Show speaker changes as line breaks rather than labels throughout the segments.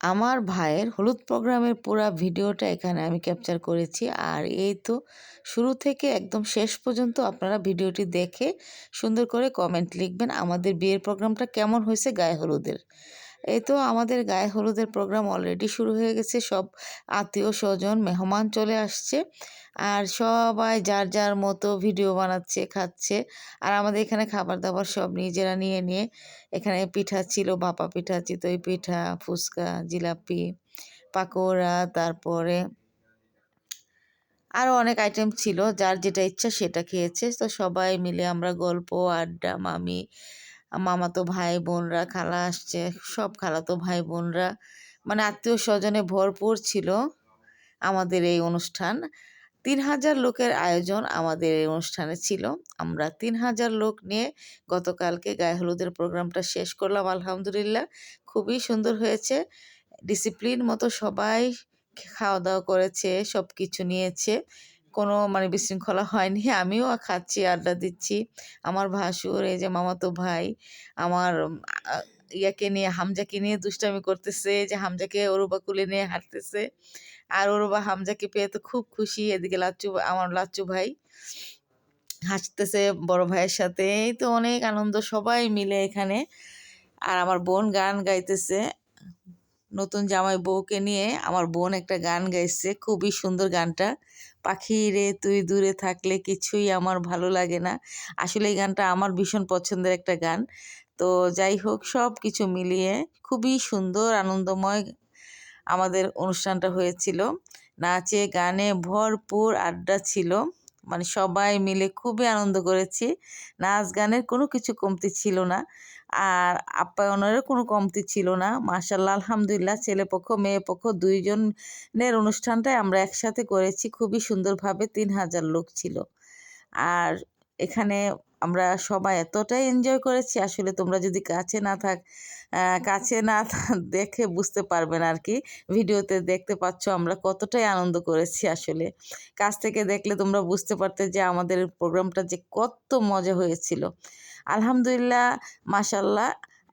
আমার ভাইয়ের হলুদ প্রোগ্রামের পুরা ভিডিওটা এখানে আমি ক্যাপচার করেছি। আর এই তো শুরু থেকে একদম শেষ পর্যন্ত আপনারা ভিডিওটি দেখে সুন্দর করে কমেন্ট লিখবেন, আমাদের বিয়ের প্রোগ্রামটা কেমন হয়েছে গায়ে হলুদের। এই তো আমাদের গায়ে হলুদের প্রোগ্রাম অলরেডি শুরু হয়ে গেছে, সব আত্মীয় স্বজন মেহমান চলে আসছে, আর সবাই যার যার মতো ভিডিও বানাচ্ছে, খাচ্ছে, আর আমাদের এখানে খাবার দাবার সব নিজেরা নিয়ে নিয়ে এখানে পিঠা ছিল ভাপা পিঠা, চিতই পিঠা, ফুচকা, জিলাপি, পাকোড়া, তারপরে আরও অনেক আইটেম ছিল, যার যেটা ইচ্ছা সেটা খেয়েছে, তো সবাই মিলে আমরা গল্প, আড্ডা, মামি মামাতো ভাই বোনরা খালা আসছে, সব খালাতো ভাই বোনরা মানে আত্মীয় স্বজনে ভরপুর ছিল আমাদের এই অনুষ্ঠান। তিন হাজার লোকের আয়োজন আমাদের এই অনুষ্ঠানে ছিল। আমরা তিন হাজার লোক নিয়ে গতকালকে গায়ে হলুদের প্রোগ্রামটা শেষ করলাম, আলহামদুলিল্লাহ। খুবই সুন্দর হয়েছে। ডিসিপ্লিন মতো সবাই খাওয়া দাওয়া করেছে সব কিছু নিয়েছে। কোনো মানে বিশৃঙ্খলা হয়নি। আমিও খাচ্ছি, আড্ডা দিচ্ছি। আমার ভাসুর, এই যে মামাতো ভাই, আমার ইয়াকে নিয়ে, হামজাকে নিয়ে দুষ্টামি করতেছে, যে হামজাকে ওরুবা কুলে নিয়ে হাঁটতেছে। আর ওরুবা হামজাকে পেয়ে তো খুব খুশি। এদিকে লাচ্চু, আমার লাচ্চু ভাই হাসতেছে বড় ভাইয়ের সাথে। এই তো অনেক আনন্দ সবাই মিলে এখানে। আর আমার বোন গান গাইতেছে। নতুন জামাই বউকে নিয়ে আমার বোন একটা গান গাইছে, খুবই সুন্দর গানটা। পাখি রে, তুই দূরে থাকলে কিছুই আমার ভালো লাগে না। আসলে এই গানটা আমার ভীষণ পছন্দের একটা গান। তো যাই হোক সব কিছু মিলিয়ে খুবই সুন্দর, আনন্দময় আমাদের অনুষ্ঠানটা হয়েছিল। নাচে, গানে ভরপুর আড্ডা ছিল। মানে সবাই মিলে খুবই আনন্দ করেছি। নাচ গানের কোনো কিছু কমতি ছিল না। আর আপ্যায়নেরও কোনো কমতি ছিল না। মার্শাল্লাহ আলহামদুলিল্লাহ, ছেলে পক্ষ, মেয়ে পক্ষ দুইজনের অনুষ্ঠানটাই আমরা একসাথে করেছি। খুবই সুন্দরভাবে তিন হাজার লোক ছিল। আর এখানে আমরা সবাই এতটাই এনজয় করেছি, আসলে তোমরা যদি কাছে না থাক কাছে না দেখে বুঝতে পারবেন আর কি ভিডিওতে দেখতে পাচ্ছ আমরা কতটাই আনন্দ করেছি আসলে। কাছ থেকে দেখলে তোমরা বুঝতে পারতে যে আমাদের প্রোগ্রামটা যে কত মজা হয়েছিল। আলহামদুলিল্লাহ মাসাল্লাহ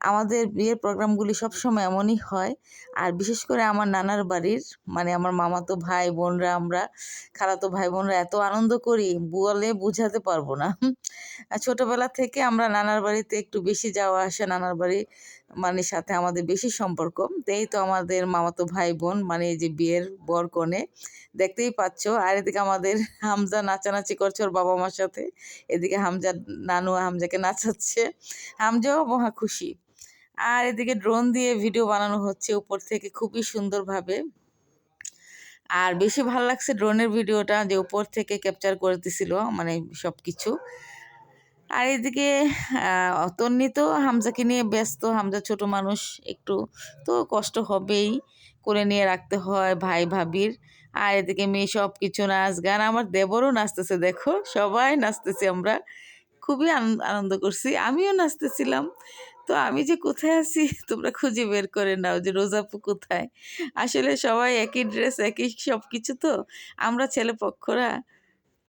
আমাদের বিয়ের প্রোগ্রামগুলি সবসময় এমনই হয়। আর বিশেষ করে আমার নানার বাড়ির মানে আমার মামাতো ভাই, বোনরা, আমরা, খালাতো ভাই, বোনরা এত আনন্দ করি, বলে বুঝাতে পারব না। ছোটবেলা থেকে আমরা নানার বাড়িতে একটু বেশি যাওয়া আসা, নানার বাড়ি মানে সাথে আমাদের বেশি সম্পর্ক। এই তো আমাদের মামাতো ভাই, বোন মানে এই যে বিয়ের বর কনে, দেখতেই পাচ্ছ। আর এদিকে আমাদের হামজা নাচানাচি করছে ওর বাবা মার সাথে। এদিকে হামজা, নানু হামজাকে নাচাচ্ছে। হামজাও মহা খুশি। আর এদিকে ড্রোন দিয়ে ভিডিও বানানো হচ্ছে উপর থেকে খুবই সুন্দরভাবে। আর বেশি ভালো লাগছে ড্রোনের ভিডিওটা যে উপর থেকে ক্যাপচার করে দিছিল মানে সব কিছু আর এদিকে তন্নি তো হামজাকে নিয়ে ব্যস্ত, হামজা ছোট মানুষ, একটু তো কষ্ট হবেই করে নিয়ে রাখতে হয় ভাই ভাবির। আর এদিকে মেয়ে সব কিছু নাচ গান, আমার দেবরও নাচতেছে, দেখো, সবাই নাচতেছি আমরা। খুবই আনন্দ করছি, আমিও নাচতেছিলাম। তো আমি যে কোথায় আছি? তোমরা খুঁজে বের করে নাও যে রোজাপু কোথায়? আসলে সবাই একই ড্রেস একই সব কিছু তো? আমরা ছেলে পক্ষরা